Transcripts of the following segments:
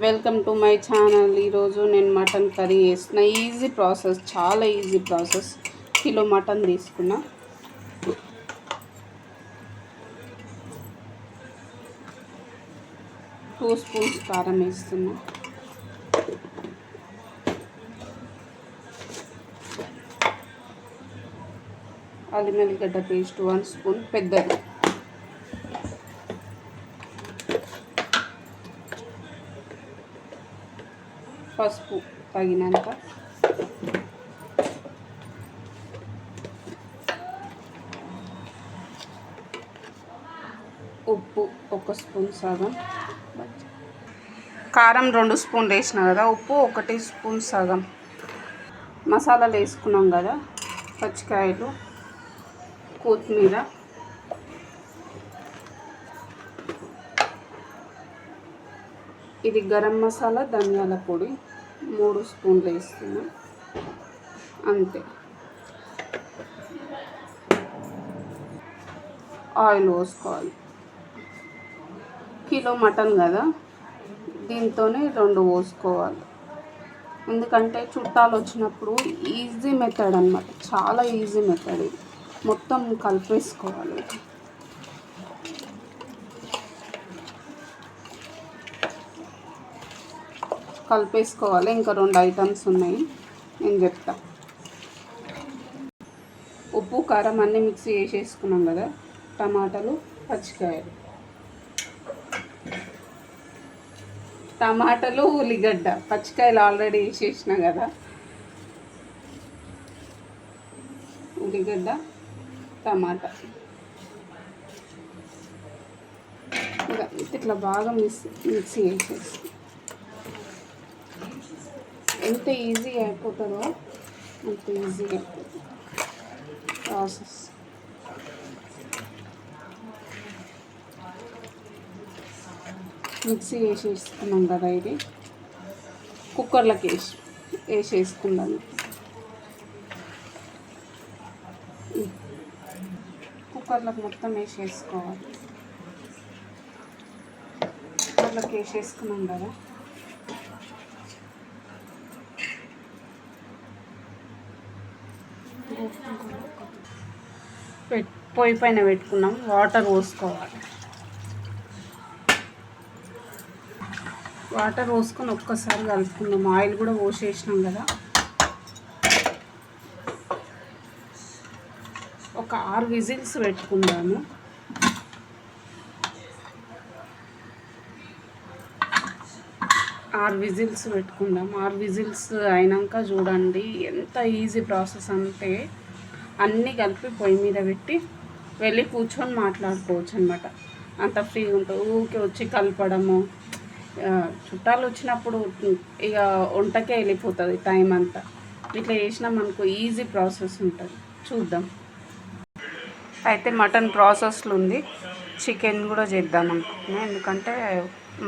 Welcome to my channel ఈరోజు నేను mutton curry చేసిన ఈజీ ప్రాసెస్ చాలా ఈజీ ప్రాసెస్ కిలో మటన్ తీసుకున్నా. టూ స్పూన్స్ కారం వేస్తున్నా. అల్లం వెల్లిగడ్డ పేస్ట్ వన్ స్పూన్ పెద్దది. పసుపు తగినంత. ఉప్పు ఒక స్పూన్ సగం. కారం రెండు స్పూన్లు వేసిన కదా ఉప్పు ఒకటి స్పూన్ సగం. మసాలాలు వేసుకున్నాం కదా పచ్చికాయలు కొత్తిమీర. ఇది గరం మసాలా ధనియాల పొడి. మూడు స్పూన్లు వేస్తున్నా. అంతే. ఆయిల్ పోసుకోవాలి. కిలో మటన్ కదా దీంతోనే రెండు పోసుకోవాలి. ఎందుకంటే చుట్టాలు వచ్చినప్పుడు ఈజీ మెథడ్ అనమాట చాలా ఈజీ మెథడ్ ఇది. మొత్తం కలిపేసుకోవాలి. కలిపేసుకోవాలి. ఇంకా రెండు ఐటమ్స్ ఉన్నాయి. నేను చెప్తా. ఉప్పు కారం అన్నీ మిక్స్ చేసేసుకున్నాం కదా. టమాటాలు పచ్చికాయలు. టమాటాలు ఉల్లిగడ్డ. పచ్చికాయలు ఆల్రెడీ వేసేసిన కదా. ఉల్లిగడ్డ టమాటా. ఇట్లా బాగా మిక్స్ మిక్సీ చేసేసి ఎంత ఈజీ అయిపోతుందో? అంత ఈజీ అయిపోతుంది. ప్రాసెస్ మిక్సీ వేసేసుకున్నాం కదా ఇది. కుక్కర్లోకి వేసి వేసేసుకున్నాను. కుక్కర్లోకి మొత్తం వేసేసుకోవాలి. కుక్కర్లోకి వేసేసుకున్నాం కదా. పొయ్యి పైన పెట్టుకున్నాం వాటర్ పోసుకోవాలి. వాటర్ పోసుకొని ఒక్కసారి కలుపుకుందాం. ఆయిల్ కూడా పోసేసినాం కదా. ఒక ఆరు విజిల్స్ పెట్టుకుందాము. ఆరు విజిల్స్ పెట్టుకుందాం. ఆరు విజిల్స్ అయినాక చూడండి ఎంత ఈజీ ప్రాసెస్ అంటే అన్నీ కలిపి పొయ్యి మీద పెట్టి వెళ్ళి కూర్చొని మాట్లాడుకోవచ్చు అనమాట అంత ఫ్రీగా ఉంటుంది. ఊరికే వచ్చి కలపడము. చుట్టాలు వచ్చినప్పుడు ఇక వంటకే వెళ్ళిపోతుంది టైం అంతా. ఇట్లా చేసినాం అనుకో ఈజీ ప్రాసెస్ ఉంటుంది. చూద్దాం. అయితే మటన్ ప్రాసెస్లు ఉంది. చికెన్ కూడా చేద్దాం అనుకుంటున్నాను ఎందుకంటే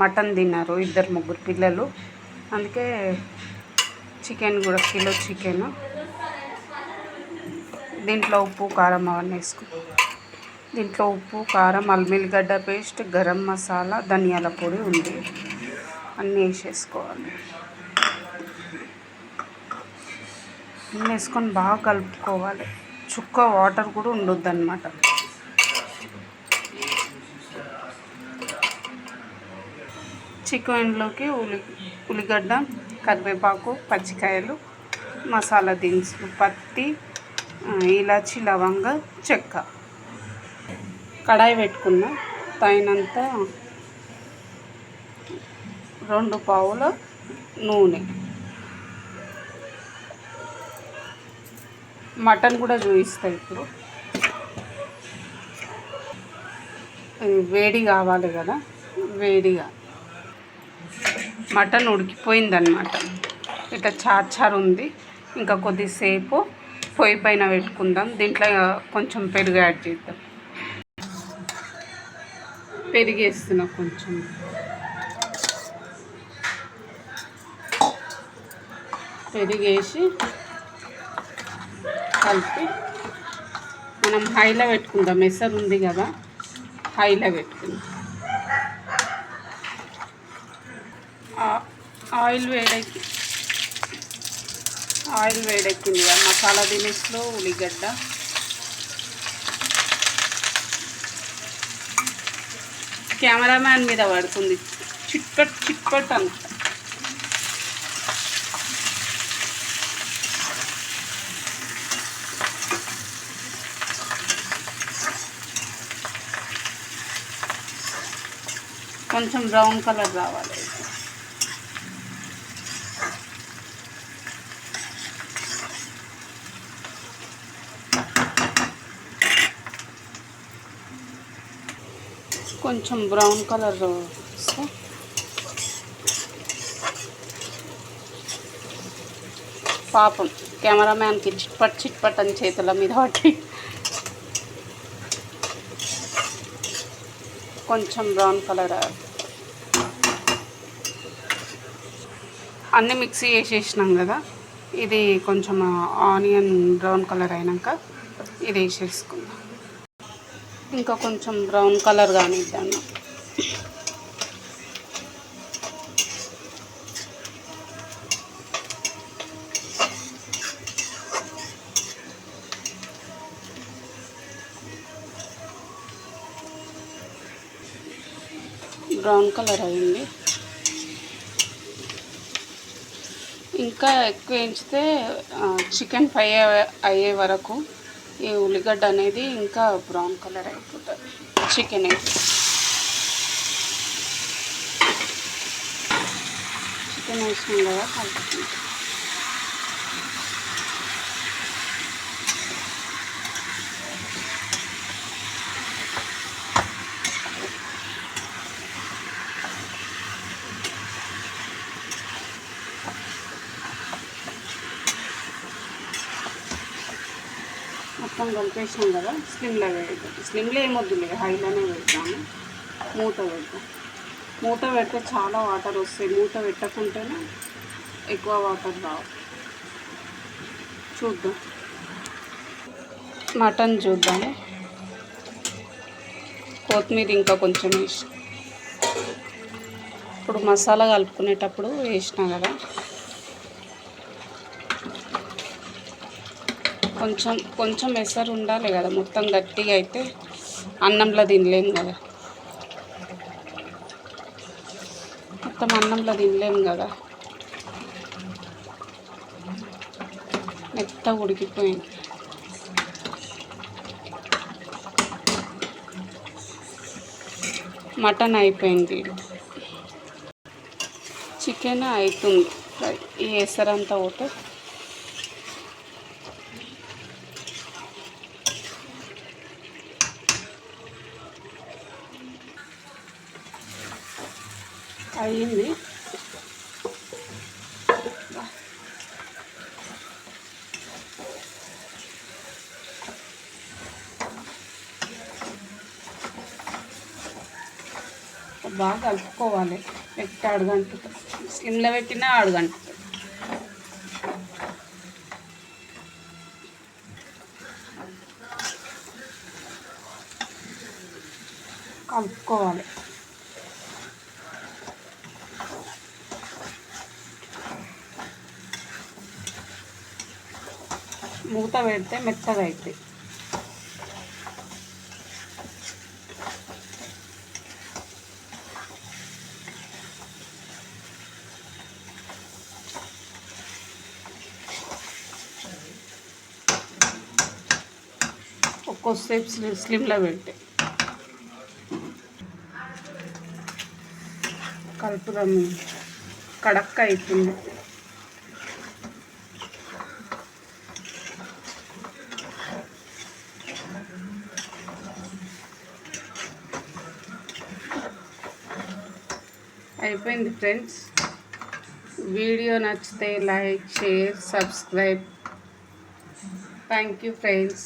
మటన్ తిన్నారు ఇద్దరు ముగ్గురు పిల్లలు. అందుకే చికెన్ కూడా కిలో చికెన్ దీంట్లో ఉప్పు కారం అవన్నీ వేసుకుంటాం దీంట్లో ఉప్పు కారం అల్మిల్లిగడ్డ పేస్ట్ గరం మసాలా ధనియాల పొడి ఉంది. అన్నీ వేసేసుకోవాలి. అన్నీ వేసుకొని బాగా కలుపుకోవాలి. చుక్క వాటర్ కూడా ఉండొద్దు అనమాట చికెన్లోకి ఉల్లి ఉల్లిగడ్డ కరివేపాకు పచ్చికాయలు మసాలా దినుసులు పత్తి ఇలాచి లవంగ చెక్క. కడాయి పెట్టుకున్నా. తగినంత రెండు పావుల నూనె. మటన్ కూడా చూపిస్తాయి ఇప్పుడు. వేడి కావాలి కదా వేడిగా. మటన్ ఉడికిపోయిందనమాట ఇట్లా చార్చార్ ఉంది. ఇంకా కొద్దిసేపు పొయ్యి పైన పెట్టుకుందాం. దీంట్లో కొంచెం పెరుగు యాడ్ చేద్దాం. పెరిగేస్తున్నా కొంచెం. పెరిగేసి కలిపి మనం హైలో పెట్టుకుందాం. ఎసరు ఉంది కదా హైలో పెట్టుకుందాం. ఆయిల్ వేడెక్కి ఆయిల్ వేడెక్కింది కదా మసాలా దినుసులు ఉల్లిగడ్డ. కెమెరామ్యాన్ మీద పడుతుంది. చిట్పట్ చిట్పట్ అంత కొంచెం బ్రౌన్ కలర్ రావాలి. కొంచెం బ్రౌన్ కలర్ వస్తే. పాపం కెమెరామ్యాన్కి చిట్పట్ చిట్పట్ అని చేతుల మీద పట్టి. కొంచెం బ్రౌన్ కలర్. అన్నీ మిక్సీ వేసేసినాం కదా ఇది కొంచెం ఆనియన్ బ్రౌన్ కలర్ అయినాక ఇది వేసేసుకుందాం. ఇంకా కొంచెం బ్రౌన్ కలర్ కానీ బ్రౌన్ కలర్ అయింది. ఇంకా ఎక్కువ వేయించితే చికెన్ ఫ్రై అయ్యే- అయ్యే వరకు ఈ ఉల్లిగడ్డ అనేది ఇంకా బ్రౌన్ కలర్ అయిపోతుంది. చికెన్ చికెన్ వేసినాం కదా మొత్తం కలిపేసాం కదా స్లిమ్లో పెడతాం. స్లిమ్లో ఏమొద్దులే హైలోనే పెడతాము. మూత పెడతాం. మూత పెడితే చాలా వాటర్ వస్తాయి. మూత పెట్టకుంటేనే ఎక్కువ వాటర్ రావు. చూద్దాం. మటన్ చూద్దాము కొత్తిమీర ఇంకా కొంచెం వేసి ఇప్పుడు మసాలా కలుపుకునేటప్పుడు వేసినా కదా. కొంచెం కొంచెం ఎసరు ఉండాలి కదా. మొత్తం గట్టిగా అయితే అన్నంలో తినలేము కదా. మొత్తం అన్నంలో తినలేము కదా. మెత్త ఉడికిపోయింది. మటన్ అయిపోయింది. చికెన్ అవుతుంది ఈ ఎసరంతా పోతే అయ్యింది బాగా కలుపుకోవాలి. పెట్టి అడుగంటుతుంది స్కిన్లో పెట్టినా అడుగంటుతుంది కలుపుకోవాలి. మూత పెడితే మెత్తగా అవుతాయి ఒక్కోసేపు స్లిమ్ స్లిమ్లో పెట్టే కలుపుదాము. కడక్క అవుతుంది అయిపోయింది ఫ్రెండ్స్. వీడియో నచ్చితే like share subscribe. Thank you friends